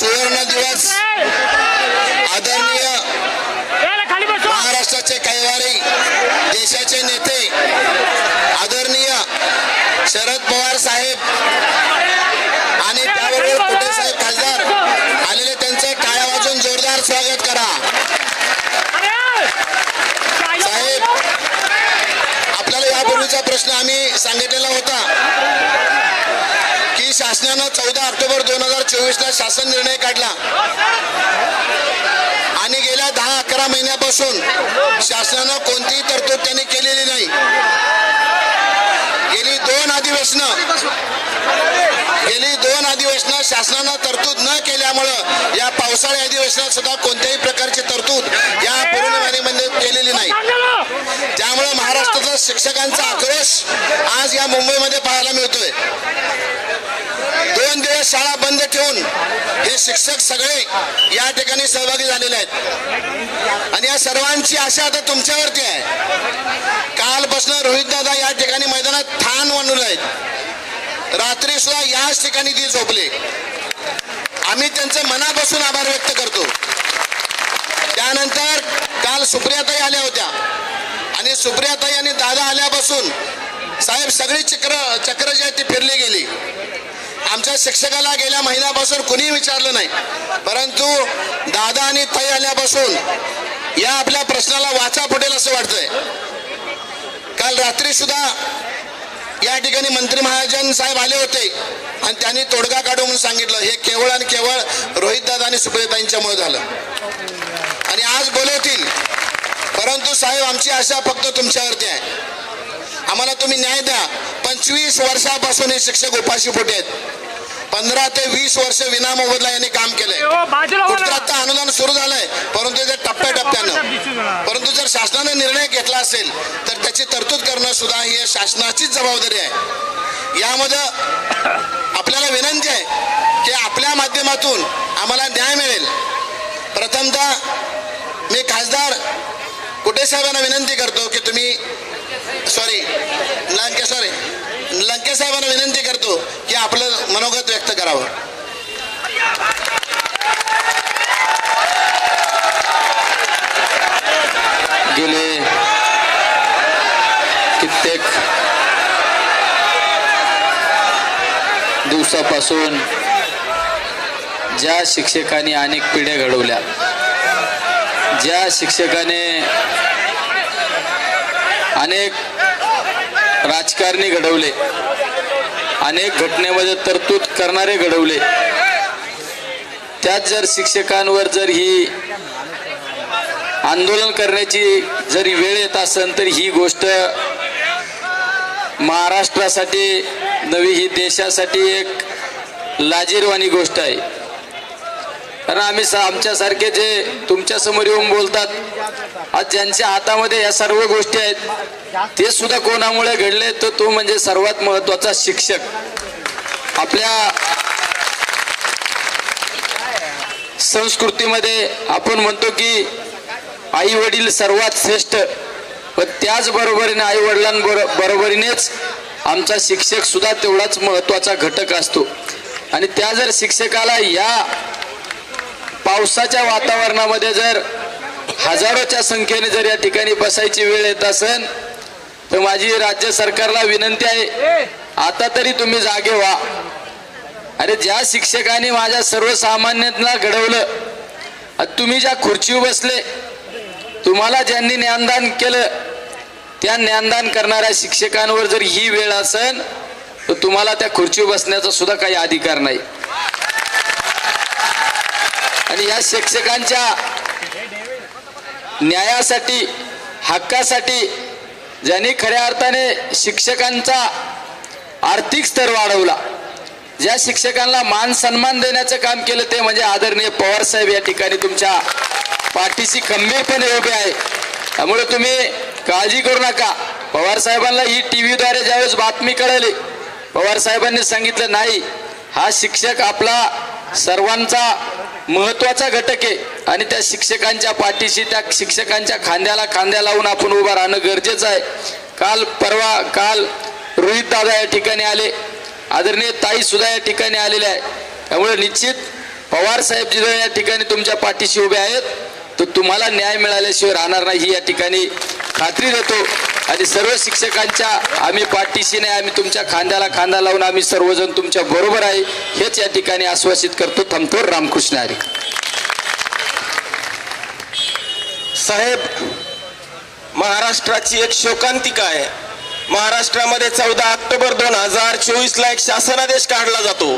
सुवर्ण दिवस आदरणीय महाराष्ट्राचे कैवारी देशाचे नेते आदरणीय शरद पवार शासनानं चौदा ऑक्टोबर दोन हजार चोवीसला शासन निर्णय काढला. आणि गेल्या दहा अकरा महिन्यापासून शासनानं कोणतीही तरतूद त्यांनी केलेली नाही. गेली दोन अधिवेशनं गेली दोन अधिवेशनं शासनानं तरतूद न केल्यामुळं या पावसाळी अधिवेशनात सुद्धा कोणत्याही प्रकारची तरतूद या पूर्णवाणीमध्ये केलेली नाही. त्यामुळे महाराष्ट्राचा शिक्षकांचा आक्रोश आज या मुंबईमध्ये पाहायला मिळतोय. दोन दिवस शाळा बंद ठेवून हे शिक्षक सगळे या ठिकाणी सहभागी झालेले आहेत. आणि या सर्वांची आशा आता तुमच्यावरती आहे. कालपासून रोहित दादा या ठिकाणी मैदानात ठाण मांडून आहेत. रात्री सुद्धा याच ठिकाणी ती झोपले. आम्ही त्यांचे मनापासून आभार व्यक्त करतो. त्यानंतर काल सुप्रियाताई आल्या होत्या. आणि सुप्रियाताई आणि दादा आल्यापासून साहेब सगळी चक्र चक्र जी आहेत ती फिरली गेली. आमच्या शिक्षकाला गेल्या महिन्यापासून कुणी विचारलं नाही. परंतु दादा आणि ताई आल्यापासून या आपल्या प्रश्नाला वाचा फुटेल असं वाटतंय. काल रात्री सुद्धा या ठिकाणी मंत्री महाजन साहेब आले होते आणि त्यांनी तोडगा काढू म्हणून सांगितलं. हे केवळ आणि केवळ रोहित दादा आणि सुप्रियताईंच्यामुळे झालं. आणि आज बोलवतील परंतु साहेब आमची आशा फक्त तुमच्यावरती आहे. आम्हाला तुम्ही न्याय द्या. पंचवीस वर्षापासून हे शिक्षक उपाशी पोटे आहेत. पंधरा ते वीस वर्ष विनामोबदला यांनी काम केलंय. कुठं आता अनुदान सुरू झालंय परंतु ते टप्प्याटप्प्यानं. परंतु जर शासनाने निर्णय घेतला असेल तर त्याची तरतूद करणं सुद्धा ही शासनाचीच जबाबदारी आहे. यामध्ये आपल्याला विनंती आहे की आपल्या माध्यमातून आम्हाला न्याय मिळेल. प्रथमतः मी खासदार कुटे साहेबांना विनंती करतो की तुम्ही सॉरी लंके सॉरी लंके साहेबांना विनंती करतो की आपलं मनोगत व्यक्त करावं. गेले कित्येक दिवसापासून ज्या शिक्षकांनी अनेक पिढ्या घडवल्या ज्या शिक्षकाने अनेक राजकारणी घडवले. अनेक घटनेमध्ये तरतूद करणारे घडवले. त्यात जर शिक्षकांवर जर ही आंदोलन करण्याची जरी वेळ येत असेल तर ही गोष्ट महाराष्ट्रासाठी नवी ही देशासाठी एक लाजीरवाणी गोष्ट आहे. कारण आम्ही आमच्यासारखे जे तुमच्यासमोर येऊन बोलतात आज ज्यांच्या हातामध्ये या सर्व गोष्टी आहेत ते सुद्धा कोणामुळे घडले तर तो म्हणजे सर्वात महत्त्वाचा शिक्षक. आपल्या संस्कृतीमध्ये आपण म्हणतो की आई वडील सर्वात श्रेष्ठ व त्याच बरोबरीने आई बरोबरीनेच आमचा शिक्षक सुद्धा तेवढाच महत्त्वाचा घटक असतो. आणि त्या जर शिक्षकाला या पावसाच्या वातावरणामध्ये जर हजारोच्या संख्येने जर या ठिकाणी बसायची वेळ येत असेल तर माझी राज्य सरकारला विनंती आहे आता तरी तुम्ही जागे व्हा. अरे ज्या शिक्षकांनी माझ्या सर्वसामान्यांना घडवलं तुम्ही ज्या खुर्चीवर बसले तुम्हाला ज्यांनी ज्ञानदान केलं त्या ज्ञानदान करणाऱ्या शिक्षकांवर जर ही वेळ असेल तर तुम्हाला त्या खुर्चीवर बसण्याचा सुद्धा काही अधिकार नाही. आणि या शिक्षकांच्या न्यायासाठी हक्कासाठी ज्यांनी खऱ्या अर्थाने शिक्षकांचा आर्थिक स्तर वाढवला ज्या शिक्षकांना मान सन्मान देण्याचं काम केलं ते म्हणजे आदरणीय पवार साहेब या ठिकाणी तुमच्या पाठीशी खंबीरपणे उभे आहे. त्यामुळे तुम्ही काळजी करू नका. पवार साहेबांना ही टी व्हीद्वारे ज्यावेळेस बातमी कळली पवार साहेबांनी सांगितलं नाही हा शिक्षक आपला सर्वांचा महत्त्वाचा घटक आहे. आणि त्या शिक्षकांच्या पाठीशी त्या शिक्षकांच्या खांद्याला खांद्या लावून आपण उभं राहणं गरजेचं आहे. काल परवा काल रोहित दादा या ठिकाणी आले. आदरणीय ताई सुद्धा या ठिकाणी आलेल्या आहे त्यामुळे निश्चित पवार साहेब जिथे या ठिकाणी तुमच्या पाठीशी उभे आहेत तर तुम्हाला न्याय मिळाल्याशिवाय राहणार नाही. ही या ठिकाणी खात्री देतो. आणि सर्व शिक्षकांच्या आम्ही पाठीशी नाही आम्ही तुमच्या खांद्याला खांदा लावून आम्ही सर्वजण तुमच्या बरोबर आहे हेच या ठिकाणी आश्वासित करतो थमतो रामकृष्ण हरी. साहेब महाराष्ट्राची एक शोकांतिका आहे. महाराष्ट्रामध्ये चौदा ऑक्टोबर दोन हजार चोवीसला एक शासनादेश काढला जातो.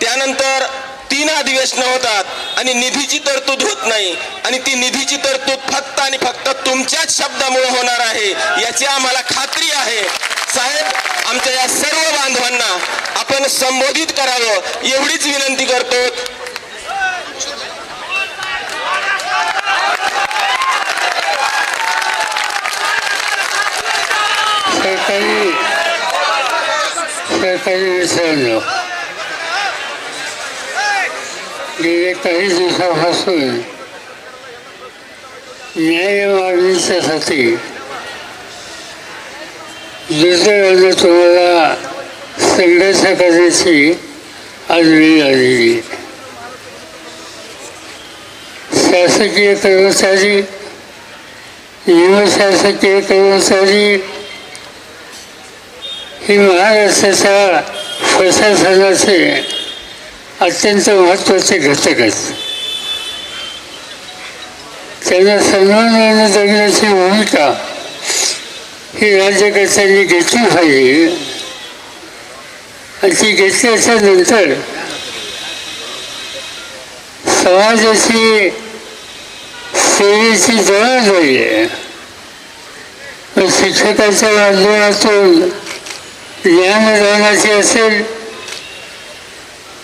त्यानंतर तीन अधिवेशनं होतात आणि निधीची तरतूद होत नाही. आणि ती निधीची तरतूद फक्त आणि फक्त तुमच्याच शब्दामुळे होणार आहे याची आम्हाला खात्री आहे. साहेब आमच्या या सर्व बांधवांना आपण संबोधित करावं एवढीच विनंती करतो. सरकारी सरकारी विसरलो गेले काही दिवसापासून न्याय मागणीच्यासाठी दुसऱ्यानं तुम्हाला संघर्ष करण्याची आज वेळ आलेली. शासकीय कर्मचारी निमशासकीय कर्मचारी ही महाराष्ट्राच्या प्रशासनाचे अत्यंत महत्त्वाचे घटक आहेत. त्यांना सन्मानाने जगण्याची भूमिका ही राज्यकर्त्यांनी घेतली पाहिजे? आणि ती घेतल्याच्या नंतर समाजाची सेवेची जबाबदारी आहे शिक्षकाच्या माध्यमातून ज्ञानदानाची असेल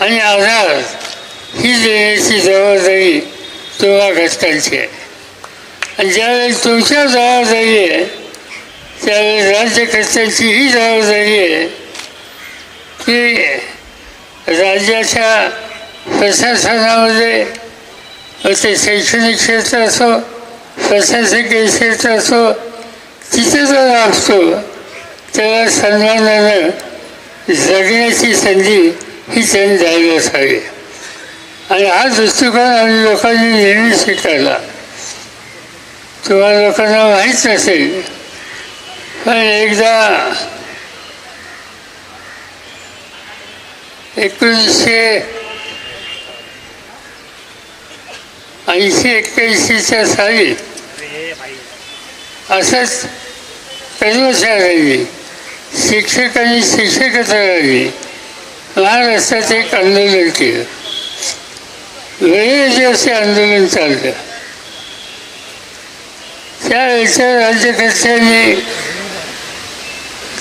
आणि आधार ही देण्याची जबाबदारी तेव्हा घटकांची आहे. आणि ज्यावेळेस तुमच्या जबाबदारी आहे त्यावेळेस राज्यकर्त्यांची ही जबाबदारी आहे की राज्याच्या प्रशासनामध्ये ते शैक्षणिक क्षेत्र असो प्रशासकीय क्षेत्र असो तिथे जर असतो त्याला सन्मानानं जगण्याची संधी ही त्यांनी जाहीर असावी. आणि हा दृष्टिकोन आम्ही लोकांनी नेहमी स्वीकारला. तुम्हाला लोकांना माहीत नसेल पण एकदा एकोणीसशे ऐंशी एक्क्याऐंशीच्या साली असंच कर्मचाऱ्यांनी शिक्षकच राहिली लहान महाराष्ट्रात एक आंदोलन केलं. वेळेचे असे आंदोलन चाललं. त्यावेळेच्या राज्यकर्त्यांनी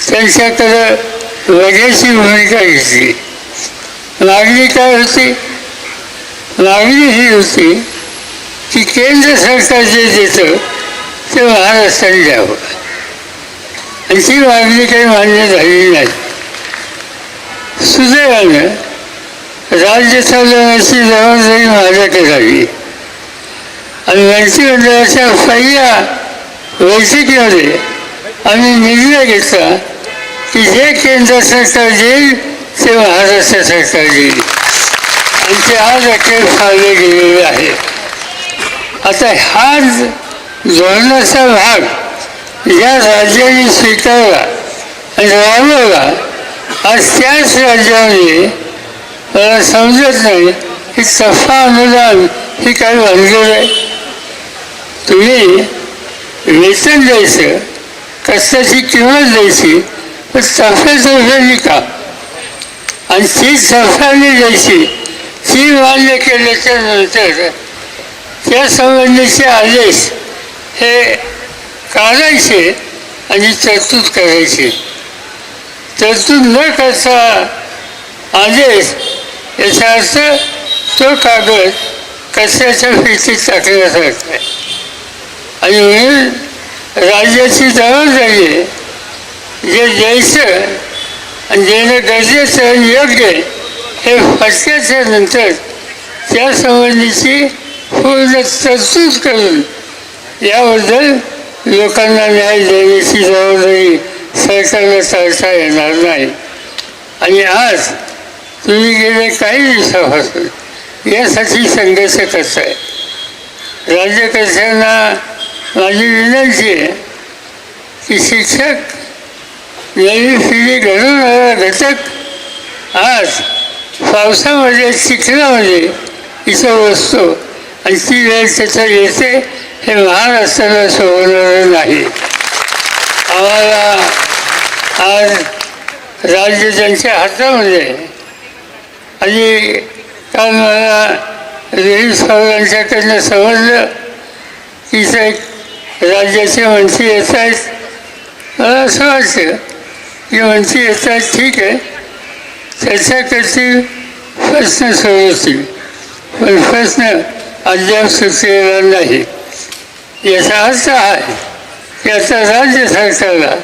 त्यांच्याकडं वगैरेची भूमिका घेतली. मागणी काय होती? मागणी ही होती की केंद्र सरकार जे देतं ते महाराष्ट्राने द्यावं. आणि ती मागणी काही मान्य झालेली नाही. सुदैवानं राज्य चालवण्याची जबाबदारी माझ्याकडे झाली आणि मंत्रिमंडळाच्या पहिल्या बैठकीमध्ये आम्ही निर्णय घेतला की जे केंद्र सरकार देईल ते महाराष्ट्र सरकार देईल आणि ते आज अखेर फाळले गेलेले आहे आता हा धोरणाचा भाग या राज्याने स्वीकारला आणि राबवला आज त्याच राज्यामध्ये मला समजत नाही की सफा अनुदान ही काय भानगड आहे तुम्ही वेतन द्यायचं कष्टाची किंमत द्यायची पण सफेद का आणि ती सफाने द्यायची ती मान्य केल्याच्यानंतर त्या संबंधीचे आदेश हे काढायचे आणि तरतूद करायची. तरतूद न करता आदेश याचा अर्थ तो कागद कचऱ्याच्या फिरतीत टाकण्यासारखा आहे आणि म्हणून राज्याची जबाबदारी आहे. जे द्यायचं आणि देणं गरजेचं आणि योग्य हे फटक्याच्या नंतर त्यासंबंधीची पूर्ण तरतूद करून याबद्दल लोकांना न्याय देण्याची जबाबदारी सरकारला चालता येणार नाही आणि आज तुम्ही गेले काही दिवसापासून यासाठी संघर्ष करताय राज्यकर्त्यांना माझी विनंती आहे की शिक्षक नवी पिढी घडवणारा घटक आज पावसामध्ये चिखलामध्ये इथं बसतो आणि ती वेळ त्याच्यात येते हे महाराष्ट्राला सोडवणारं नाही. आम्हाला आज राज्य त्यांच्या हातामध्ये आहे. आणि काल मला रोहित सावरांच्याकडनं समजलं की ते राज्याचे मंत्री येत आहेत. मला असं वाटतं की मंत्री येत आहेत ठीक आहे. त्याच्याकडचे प्रश्न सोडवतील पण प्रश्न अद्याप सुचलेला नाही. याचा अर्थ आहे की आता राज्य सरकारला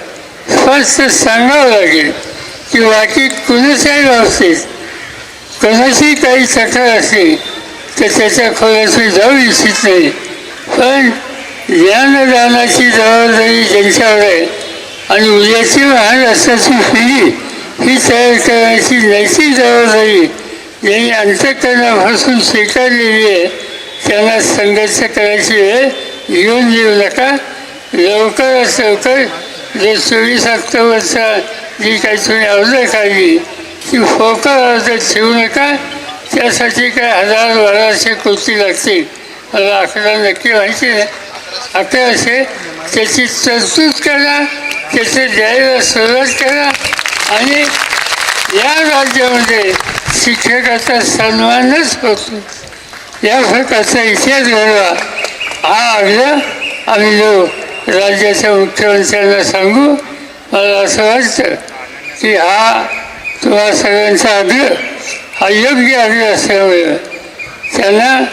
स्पष्ट सांगावं लागेल की बाकी कुणाच्याही बाबतीत कोणाशी काही तक्रार असली तर त्याच्या खोल्यात मी जाऊ इच्छित नाही. पण ज्ञानदानाची जबाबदारी ज्यांच्यावर आहे आणि उद्याची महाराष्ट्राची पिढी ही तयार करण्याची नैतिक जबाबदारी ज्यांनी अंतकरणापासून स्वीकारलेली आहे त्यांना संघर्ष करायची वेळ येऊन देऊ नका. लवकरात लवकर जे चोवीस ऑक्टोबरचा जी काही तुम्ही अर्ज काढली ती फोकर अर्ज ठेवू नका. त्यासाठी काय हजार बाराशे कृती लागतील. मला आकडा नक्की माहिती नाही अकराशे त्याची तरतूद करा त्याचे द्यायला सुरुवात करा आणि या राज्यामध्ये शिक्षकाचा सन्मानच होतो. या प्रकारचा इतिहास घडवा. हा आग्रह आम्ही लोक राज्याच्या मुख्यमंत्र्यांना सांगू मला असं वाटतं की हा तुम्हा सगळ्यांचा आग्रह हा योग्य आग्रह असल्यामुळे त्यांना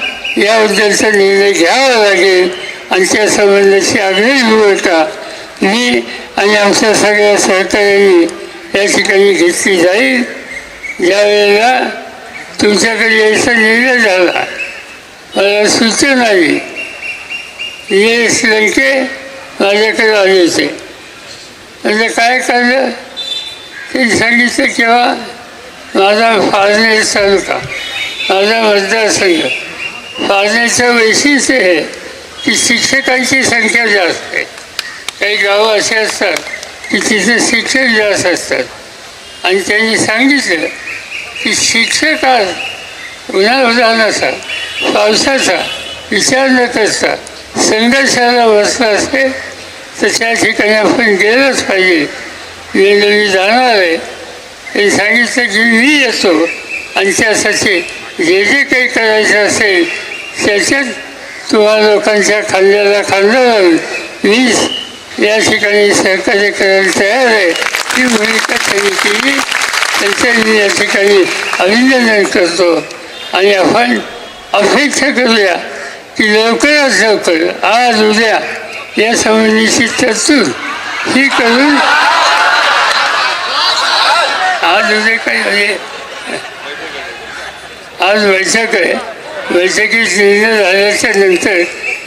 याबद्दलचा निर्णय घ्यावा लागेल आणि त्या संबंधाची आग्रही भूमिका मी आणि आमच्या सगळ्या सहकार्यांनी या ठिकाणी घेतली जाईल. ज्यावेळेला तुमच्याकडे यायचा निर्णय झाला मला सूचना आली श्रीलंके माझ्याकडे आले होते म्हणजे काय करलं ते सांगितलं किंवा माझा फाळणे तालुका माझा मतदारसंघ फाळण्याचं वैशिष्ट्य हे की शिक्षकांची संख्या जास्त आहे. काही गावं असे असतात की तिथे शिक्षक जास्त असतात. आणि त्यांनी सांगितलं की शिक्षक आज उन्हाळ्याचा पावसाचा विचार न करता संघर्षाला बसला असते. तर त्या ठिकाणी आपण गेलंच पाहिजे. वेळेला मी जाणार आहे. हे सांगितलं की मी येतो. आणि त्यासाठी जे जे काही करायचं असेल त्याच्यात तुम्हा लोकांच्या खांद्याला खांदा लावून मी या ठिकाणी सहकार्य करायला तयार आहे. ही भूमिका त्यांनी केली. त्यांचं मी या ठिकाणी अभिनंदन करतो. आणि आपण अपेक्षा करूया की लवकरात लवकर आज उद्या या संबंधीची तरतूद ही करून आज उद्या काही म्हणजे आज बैठक आहे. बैठकीत निर्णय झाल्याच्यानंतर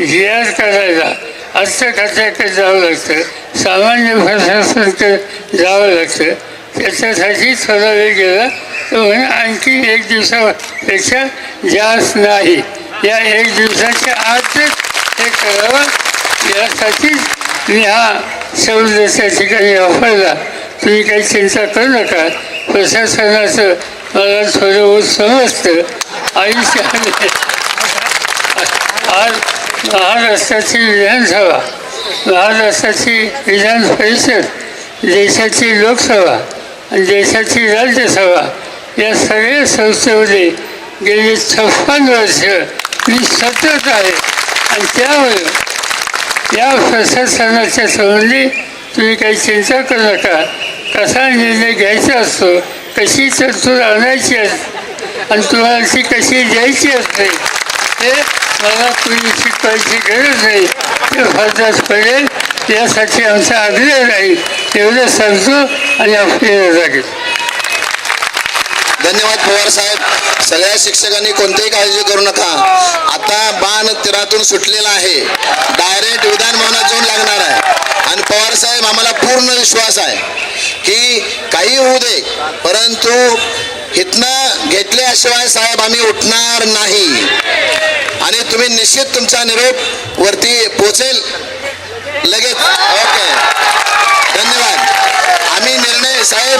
जी आर करायला अर्थ खात्याकडे जावं लागतं. सामान्य प्रशासनाकडे जावं लागतं. त्याच्यासाठी थोडा वेळ गेला. तर म्हणे आणखी एक दिवसापेक्षा जास्त नाही. या एक दिवसाच्या आतच हे करावं यासाठीच मी हा शब्द त्या ठिकाणी वापरला. तुम्ही काही चिंता करू नका. प्रशासनाचं मला थोडं बहुत समजतं आयुष्याने आज महाराष्ट्राची विधानसभा महाराष्ट्राची विधान परिषद देशाची लोकसभा आणि देशाची राज्यसभा या सगळ्या संस्थेमध्ये गेली छप्पन वर्ष मी सतत आहे. आणि त्यामुळे या प्रशासनाच्या संबंधी तुम्ही काही चिंता करू नका. कसा निर्णय घ्यायचा असतो कशी तरतूद आणायची असते आणि तुम्हाला ती कशी द्यायची असते हे मला कुणी शिकवायची गरज नाही. ते फरदाच पडेल यासाठी आमचा आग्रह राहील. एवढं सांगतो आणि आपली लागेल धन्यवाद पवार साहेब. सगळ्या शिक्षकांनी कोणतीही काळजी करू नका. आता बाण तिरातून सुटलेला आहे. डायरेक्ट विधान भवनात जाऊन लागणार आहे आणि पवार साहेब आम्हाला पूर्ण विश्वास आहे की काही होऊ दे परंतु इथनं घेतल्याशिवाय साहेब आम्ही उठणार नाही. आणि तुम्ही निश्चित तुमचा निरोप वरती पोचेल लगेच. ओके. धन्यवाद. आम्ही निर्णय साहेब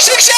Six.